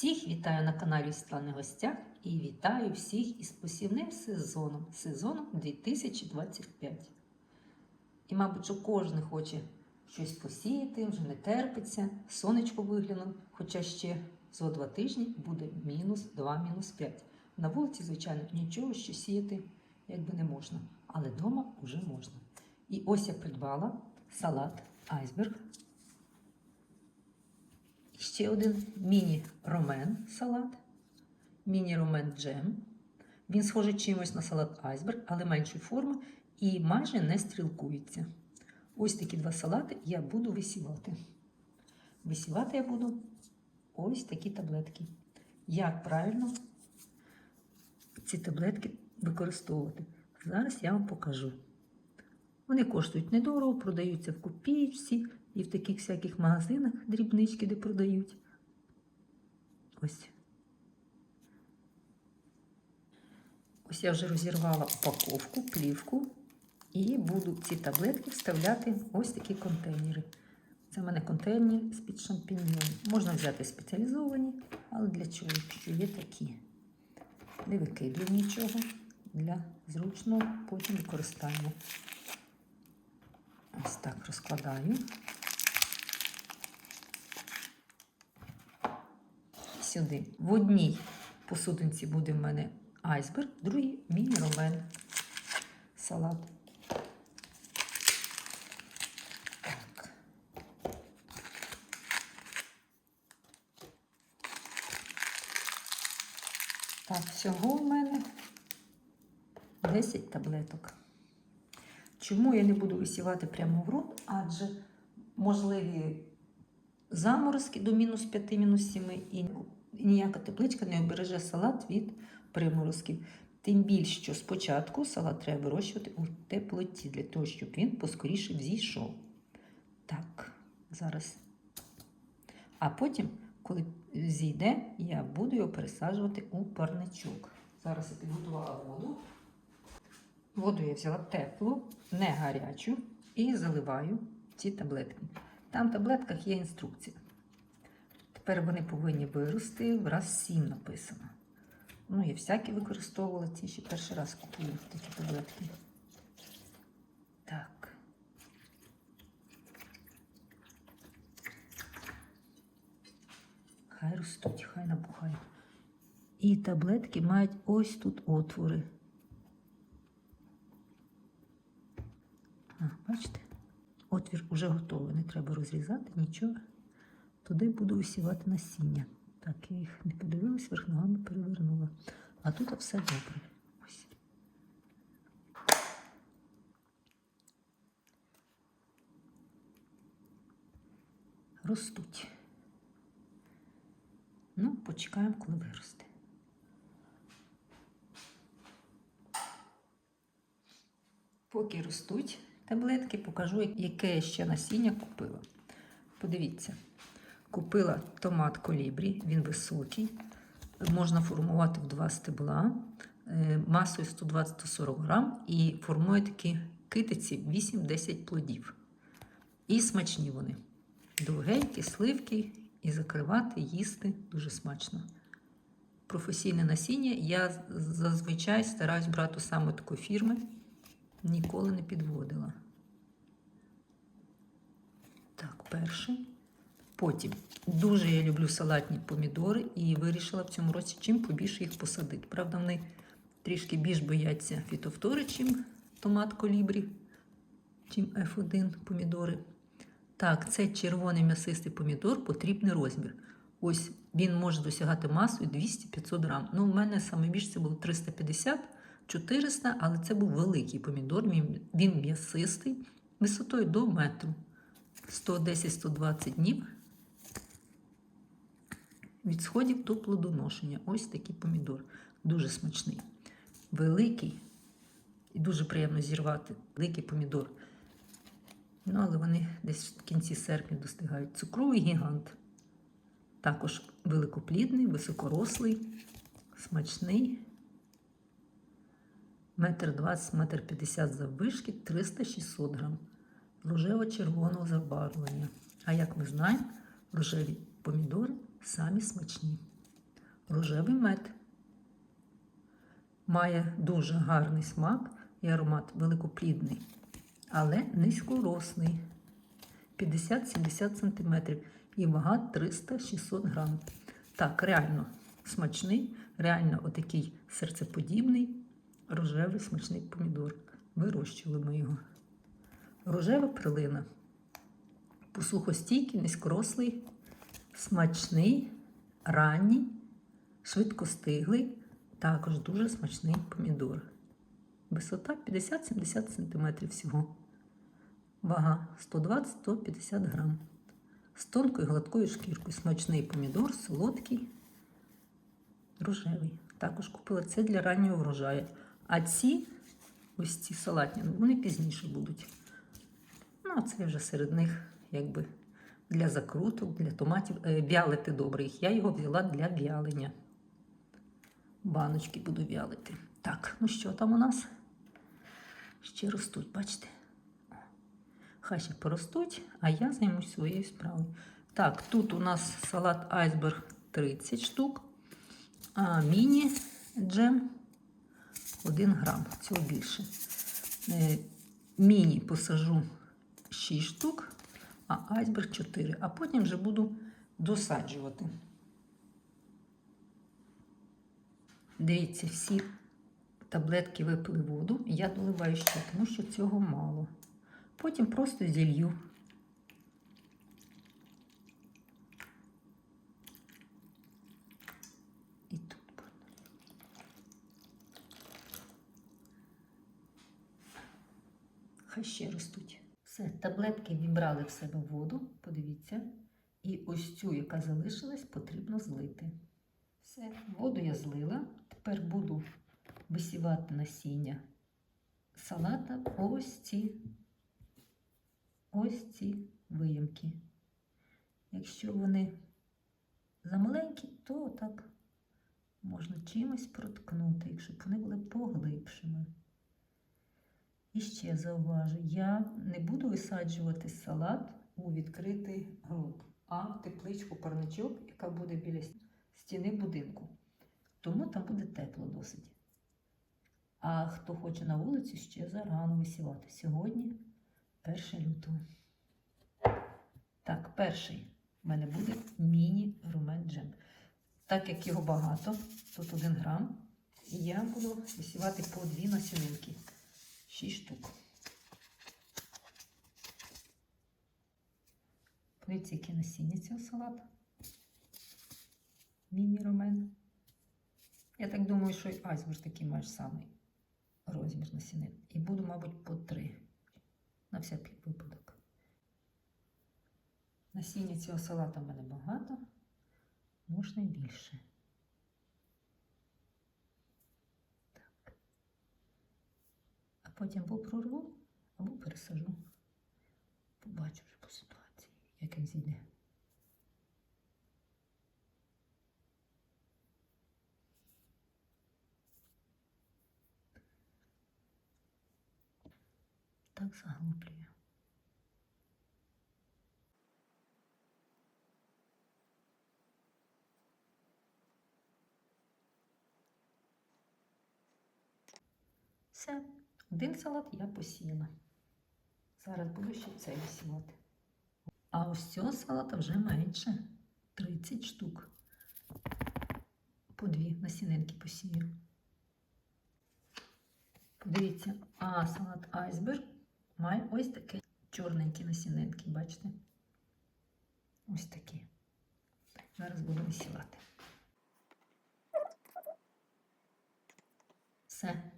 Всіх вітаю на каналі Світлани Гостях і вітаю всіх із посівним сезоном, сезоном 2025. І, мабуть, що кожен хоче щось посіяти, вже не терпиться, сонечко виглянув, хоча ще зо два тижні буде мінус 2, мінус 5. На вулиці, звичайно, нічого ще сіяти якби не можна, але вдома вже можна. І ось я придбала салат айсберг. Ще один міні-ромен салат, міні-ромен джем. Він схожий чимось на салат айсберг, але меншої форми і майже не стрілкується. Ось такі два салати я буду висівати. Висівати я буду ось такі таблетки. Як правильно ці таблетки використовувати? Зараз я вам покажу. Вони коштують недорого, продаються в копійці і в таких всяких магазинах дрібнички, де продають. Ось. Ось я вже розірвала упаковку, плівку, і буду ці таблетки вставляти в ось такі контейнери. Це в мене контейнери з-під шампіньйонів. Можна взяти спеціалізовані, але для чого? Що є такі. Не викидую нічого для зручного потім використання. Ось так розкладаю. Сюди. В одній посудинці буде в мене айсберг, в другій міні-ромен салат. Так. Всього в мене 10 таблеток. Чому я не буду висівати прямо в ґрунт? Адже можливі заморозки до мінус 5, мінус 7 і ніяка тепличка не обереже салат від приморозків. Тим більше, що спочатку салат треба вирощувати у теплоті, для того, щоб він поскоріше взійшов. Так, зараз. А потім, коли зійде, я буду його пересаджувати у парничок. Зараз я підготувала воду. Воду я взяла теплу, не гарячу, і заливаю ці таблетки. Там в таблетках є інструкція. Тепер вони повинні вирости в раз 7 написано. Ну, я всякі використовувала ці ще перший раз купую такі таблетки. Так. Хай ростуть, хай набухають. І таблетки мають ось тут отвори. А, бачите? Отвір вже готовий, не треба розрізати нічого. Туди буду висівати насіння. Так, я їх не подивилась, верх ногами перевернула. А тут все добре. Ростуть. Ну, почекаємо, коли виросте. Поки ростуть таблетки, покажу, яке я ще насіння купила. Подивіться, купила томат колібрі, він високий. Можна формувати в два стебла е, масою 120-140 грам і формує такі китиці 8-10 плодів. І смачні вони. Довгенькі, сливки, і закривати, їсти дуже смачно. Професійне насіння я зазвичай стараюсь брати саме такої фірми. Ніколи не підводила. Так, перше. Потім дуже я люблю салатні помідори і вирішила в цьому році чим побільше їх посадити. Правда, вони трішки більш бояться фітофтори, чим томат колібрі, чим F1 помідори. Так, це червоний м'ясистий помідор, потрібний розмір. Ось він може досягати масою 200-500 грам. Ну, у мене саме більше це було 350 400, але це був великий помідор. Він м'ясистий, висотою до метру. 110-120 днів від сходів до плодоношення. Ось такий помідор. Дуже смачний. Великий і дуже приємно зірвати. Великий помідор. Ну, але вони десь в кінці серпня достигають. Цукровий гігант. Також великоплідний, високорослий, смачний. Метр 20, метр 50 заввишки, 300-600 грам. Рожево-червоного забарвлення. А як ми знаємо, рожеві помідори самі смачні. рожевий мед. Має дуже гарний смак і аромат великоплідний, але низькоросний 50-70 см і вага 300-600 грам. Так, реально смачний, реально отакий серцеподібний рожевий смачний помідор. Вирощували ми його. Рожева прилина. Посухостійкий, низькорослий, смачний, ранній, швидкостиглий, також дуже смачний помідор. Висота 50-70 см всього. Вага 120-150 грам. З тонкою гладкою шкіркою. Смачний помідор, солодкий, рожевий. Також купила це для раннього врожаю. А ці, ось ці салатні, вони пізніше будуть. Ну, а це вже серед них, якби для закруток, для томатів. Е, вялити добре їх. Я його взяла для вялення. Баночки буду вялити. Так, ну що там у нас? Ще ростуть, бачите? Хай ще поростуть, а я займусь своєю справою. Так, тут у нас салат айсберг 30 штук, а міні джем 1 грам, цього більше. Е, Міні посажу 6 штук, а айсберг 4. А потім вже буду досаджувати. Дивіться, всі таблетки випили воду. Я доливаю ще, тому що цього мало. Потім просто зілью. І тут. Хай ще ростуть. Все, таблетки вібрали в себе воду, подивіться. І ось цю, яка залишилась, потрібно злити. Все, воду я злила. Тепер буду висівати насіння салата ось ці ось ці виямки. Якщо вони замаленькі, то так можна чимось проткнути, якщо б вони були поглибшими. І ще зауважу, я не буду висаджувати салат у відкритий ґрунт, а в тепличку парничок, яка буде біля стіни будинку. Тому там буде тепло досить. А хто хоче на вулиці, ще зарано висівати. Сьогодні 1 лютого. Так, перший в мене буде міні-румен джем. Так як його багато, тут 1 грам, і я буду висівати по дві насінинки. 6 штук. Подивіться, яке насіння цього салату. Міні-румен. Я так думаю, що і айсберг такий має самий розмір насінин. І буду, мабуть, по три. На всякий випадок. Насіння цього салата в мене багато, можна і більше. Так. А потім або прорву, або пересажу. Побачу вже по ситуації, як він зійде. Так заглублюю. Все, один салат я посіяла. Зараз буду ще цей висівати. А ось цього салата вже менше 30 штук. По дві насінинки посію. Подивіться, а салат айсберг має ось такі чорненькі насінинки, бачите? Ось такі. Зараз буду висівати. Все,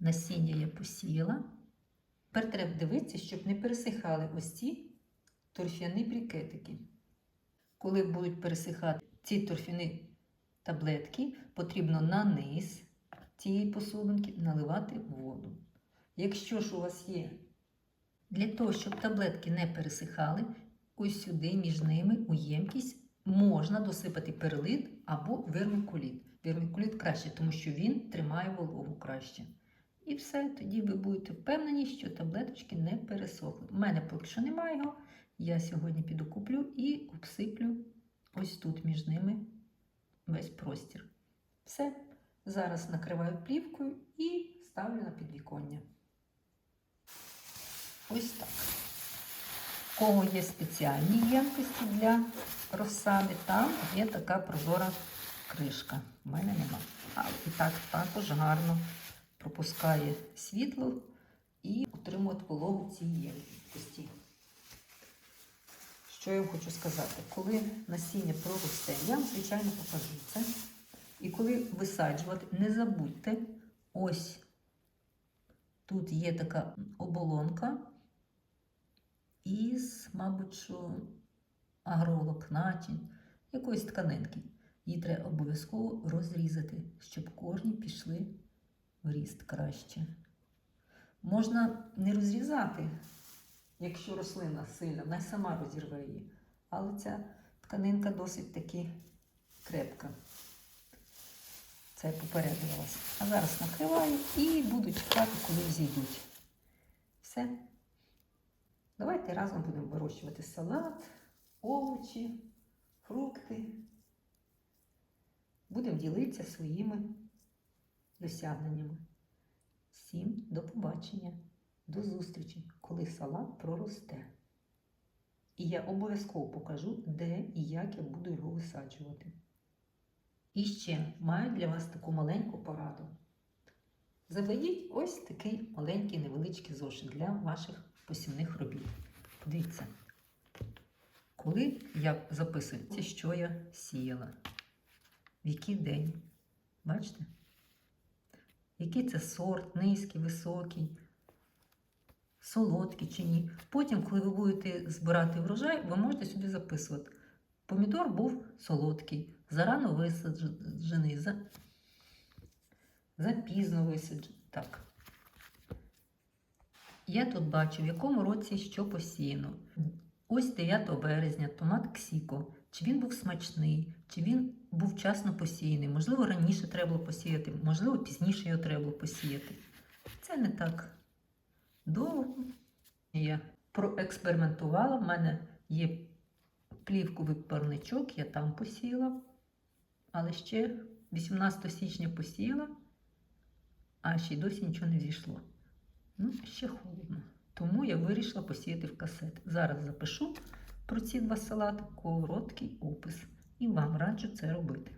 насіння я посіяла. Тепер треба дивитися, щоб не пересихали ось ці торфяні брикетики. Коли будуть пересихати ці торфяні таблетки, потрібно на низ цієї посудинки наливати воду. Якщо ж у вас є для того, щоб таблетки не пересихали, ось сюди між ними у ємкість можна досипати перлит або вермикуліт. Вермикуліт краще, тому що він тримає вологу краще. І все, тоді ви будете впевнені, що таблеточки не пересохли. У мене поки що немає його. Я сьогодні піду куплю і обсиплю ось тут між ними весь простір. Все. Зараз накриваю плівкою і ставлю на підвіконня. Ось так. У кого є спеціальні ємкості для розсади, там є така прозора кришка. У мене нема. Але і так також гарно пропускає світло і утримує вологу в цій ємкості. Що я вам хочу сказати? Коли насіння проросте, я вам, звичайно, покажу це. І коли висаджувати, не забудьте, ось тут є така оболонка із, мабуть, що агроволокна чи якоїсь тканинки. Її треба обов'язково розрізати, щоб корні пішли ріст краще. Можна не розрізати, якщо рослина сильна, вона сама розірве її. Але ця тканинка досить таки крепка. Це я вас. А зараз накриваю і буду чекати, коли зійдуть. Все. Давайте разом будемо вирощувати салат, овочі, фрукти. Будемо ділитися своїми досягненнями. Всім до побачення, до зустрічі, коли салат проросте. І я обов'язково покажу, де і як я буду його висаджувати. І ще маю для вас таку маленьку пораду. Заведіть ось такий маленький невеличкий зошит для ваших посівних робіт. Подивіться, коли я записую, що я сіяла, в який день. Бачите? Який це сорт, низький, високий, солодкий чи ні. Потім, коли ви будете збирати врожай, ви можете сюди записувати. Помідор був солодкий, зарано висаджений, за... запізно висаджений. Так. Я тут бачу, в якому році що посіяно. Ось 9 березня томат Ксіко. Чи він був смачний, чи він був вчасно посіяний. Можливо, раніше треба було посіяти, можливо, пізніше його треба було посіяти. Це не так довго. Я проекспериментувала. В мене є плівковий парничок, я там посіяла. Але ще 18 січня посіяла, а ще й досі нічого не зійшло. Ну, ще холодно. Тому я вирішила посіяти в касет. Зараз запишу про ці два салати короткий опис. І вам раджу це робити.